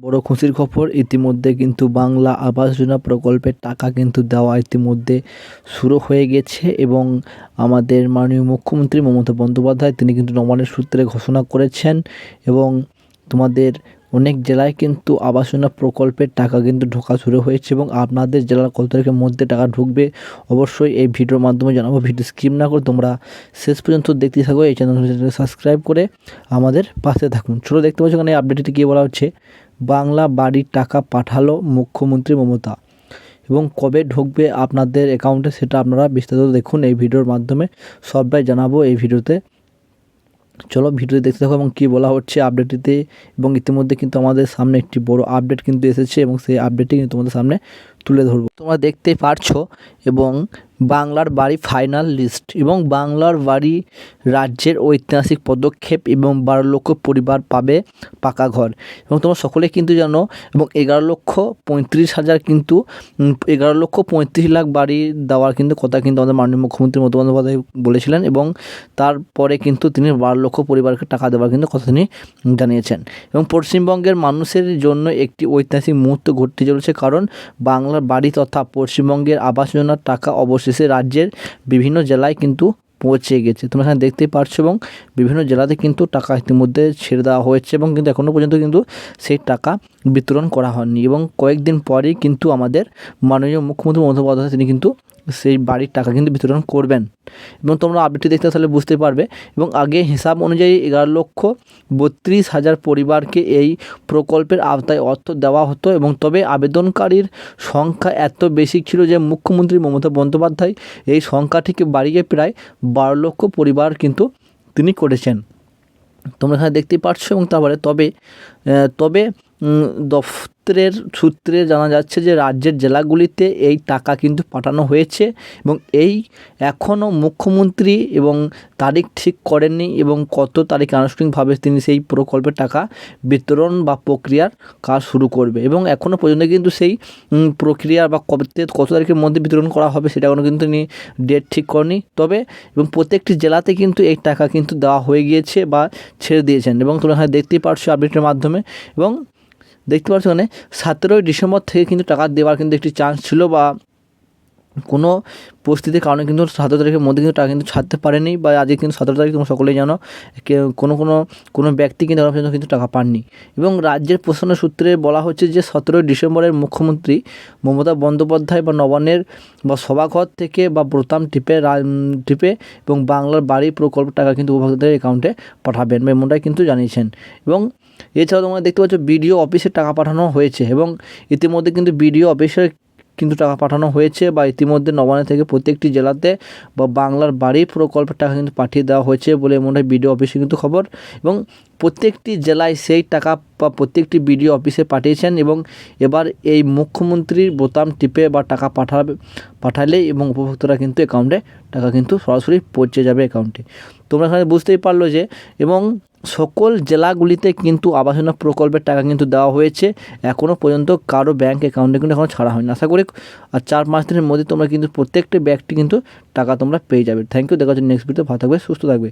বড় খুশির খবর, ইতিমধ্যে কিন্তু বাংলা আবাস যোজনা প্রকল্পের টাকা কিন্তু দেওয়া ইতিমধ্যে শুরু হয়ে গেছে এবং আমাদের মাননীয় মুখ্যমন্ত্রী মমতা বন্দ্যোপাধ্যায়, তিনি কিন্তু নবান্নের সূত্রে ঘোষণা করেছেন এবং তোমাদের অনেক জেলায় কিন্তু আবাসনা প্রকল্পের টাকা কিন্তু ঢোকা শুরু হয়েছে এবং আপনাদের জেলার কত তারিখের মধ্যে টাকা ঢুকবে অবশ্যই এই ভিডিওর মাধ্যমে জানাব। ভিডিও স্কিপ না করে তোমরা শেষ পর্যন্ত দেখতে থাকো, এই চ্যানেলটি সাবস্ক্রাইব করে আমাদের পাশে থাকুন। ছোটো দেখতে পাচ্ছ এখানে আপডেটটি কী বলা হচ্ছে। বাংলা বাড়ির টাকা পাঠালো মুখ্যমন্ত্রী মমতা। এবং কবে ঢুকবে আপনাদের অ্যাকাউন্টে সেটা আপনারা বিস্তারিত দেখুন এই ভিডিওর মাধ্যমে। সবটাই জানাব এই ভিডিওতে। চলো ভিডিওতে দেখতে থাকো এবং কী বলা হচ্ছে আপডেটটিতে এবং ইতিমধ্যে কিন্তু আমাদের সামনে একটি বড় আপডেট কিন্তু এসেছে এবং সেই আপডেটটি কিন্তু তোমাদের সামনে তুলে ধরবো। তোমরা দেখতে পারছ এবং বাংলার বাড়ি ফাইনাল লিস্ট এবং বাংলার বাড়ি রাজ্যের ঐতিহাসিক পদক্ষেপ এবং বারো লক্ষ পরিবার পাবে পাকা ঘর। এবং তোমরা সকলে কিন্তু জানো এবং এগারো লক্ষ পঁয়ত্রিশ হাজার কিন্তু এগারো লক্ষ পঁয়ত্রিশ লাখ বাড়ি দেওয়ার কিন্তু কথা কিন্তু আমাদের মাননীয় মুখ্যমন্ত্রী মমতা বন্দ্যোপাধ্যায় বলেছিলেন এবং তারপরে কিন্তু তিনি বারো লক্ষ পরিবারকে টাকা দেওয়ার কিন্তু কথা তিনি জানিয়েছেন। এবং পশ্চিমবঙ্গের মানুষের জন্য একটি ঐতিহাসিক মুহূর্ত ঘটতে চলেছে কারণ বাংলার বাড়ি তথা পশ্চিমবঙ্গের আবাস যোজনার টাকা অবশেষে রাজ্যের বিভিন্ন জেলায় কিন্তু পৌঁছে গেছে। তোমরা এখানে দেখতেই পারছ এবং বিভিন্ন জেলাতে কিন্তু টাকা ইতিমধ্যে ছেড়ে দেওয়া হয়েছে এবং কিন্তু এখনও পর্যন্ত কিন্তু সেই টাকা বিতরণ করা হয়নি এবং কয়েকদিন পরেই কিন্তু আমাদের মাননীয় মুখ্যমন্ত্রী মমতা তিনি কিন্তু সেই বাড়ির টাকা কিন্তু বিতরণ করবেন। এবং তোমরা আপডেটটি দেখতে তাহলে বুঝতে পারবে। এবং আগে হিসাব অনুযায়ী এগারো লক্ষ বত্রিশ হাজার পরিবারকে এই প্রকল্পের আওতায় অর্থ দেওয়া হতো এবং তবে আবেদনকারীর সংখ্যা এত বেশি ছিল যে মুখ্যমন্ত্রী মমতা বন্দ্যোপাধ্যায় এই সংখ্যাটিকে বাড়িয়ে প্রায় বারো লক্ষ পরিবার কিন্তু তিনি করেছেন। তোমরা এখানে দেখতেই পারছ এবং তারপরে তবে তবে উম, দফতরের সূত্রে জানা যাচ্ছে যে রাজ্যের জেলাগুলিতে এই টাকা কিন্তু পাঠানো হয়েছে এবং এই এখনও মুখ্যমন্ত্রী এবং তারিখ ঠিক করেননি এবং কত তারিখ আনুষ্ঠানিকভাবে তিনি সেই প্রকল্পের টাকা বিতরণ বা প্রক্রিয়ার কাজ শুরু করবে এবং এখনও পর্যন্ত কিন্তু সেই প্রক্রিয়া বা কত তারিখের মধ্যে বিতরণ করা হবে সেটা এখনও কিন্তু তিনি ডেট ঠিক করেনি তবে, এবং প্রত্যেকটি জেলাতে কিন্তু এই টাকা কিন্তু দেওয়া হয়ে গিয়েছে বা ছেড়ে দিয়েছেন এবং তোমরা দেখতেই পারছ আপডেটের মাধ্যমে এবং দেখতে পাচ্ছ মানে সতেরোই ডিসেম্বর থেকে কিন্তু টাকা দেওয়ার কিন্তু একটি চান্স ছিল বা কোনো পরিস্থিতির কারণে কিন্তু সতেরো তারিখের মধ্যে কিন্তু টাকা কিন্তু ছাড়তে পারেনি বা আজকে কিন্তু সতেরো তারিখ তোমরা সকলেই জানো কোনো কোনো কোনো ব্যক্তি কিন্তু এখনও পর্যন্ত কিন্তু টাকা পাননি। এবং রাজ্যের প্রশাসন সূত্রে বলা হচ্ছে যে সতেরোই ডিসেম্বরের মুখ্যমন্ত্রী মমতা বন্দ্যোপাধ্যায় বা নবান্নের বা সভাঘর থেকে বা বোতাম টিপে টিপে এবং বাংলার বাড়ি প্রকল্প টাকা কিন্তু উপভোক্তাদের অ্যাকাউন্টে পাঠাবেন বা এমনটাই কিন্তু জানিয়েছেন। এবং এছাড়াও তোমরা দেখতে পাচ্ছ বিডিও অফিসে টাকা পাঠানো হয়েছে এবং ইতিমধ্যে কিন্তু বিডিও অফিসে কিন্তু টাকা পাঠানো হয়েছে বা ইতিমধ্যে নবান্ন থেকে প্রত্যেকটি জেলাতে বা বাংলার বাড়ি প্রকল্পের টাকা কিন্তু পাঠিয়ে দেওয়া হয়েছে বলে এমনটাই বিডিও অফিসে কিন্তু খবর এবং প্রত্যেকটি জেলায় সেই টাকা বা প্রত্যেকটি বিডিও অফিসে পাঠিয়েছেন এবং এবার এই মুখ্যমন্ত্রীর বোতাম টিপে বা টাকা পাঠাবে, পাঠালে এবং উপভোক্তারা কিন্তু অ্যাকাউন্টে টাকা কিন্তু সরাসরি পৌঁছে যাবে অ্যাকাউন্টে তোমরা এখানে বুঝতেই পারল যে এবং সকল জেলাগুলিতে কিন্তু আবাসনা প্রকল্পের টাকা কিন্তু দেওয়া হয়েছে। এখনও পর্যন্ত কারও ব্যাঙ্ক অ্যাকাউন্টে কিন্তু এখনও ছাড়া হয়নি। আশা করি আর চার পাঁচ দিনের মধ্যে তোমরা কিন্তু প্রত্যেকটি ব্যাগটি কিন্তু টাকা তোমরা পেয়ে যাবে। থ্যাংক ইউ দেখা হচ্ছে নেক্সট ভিডিও ভালো থাকবে, সুস্থ থাকবে।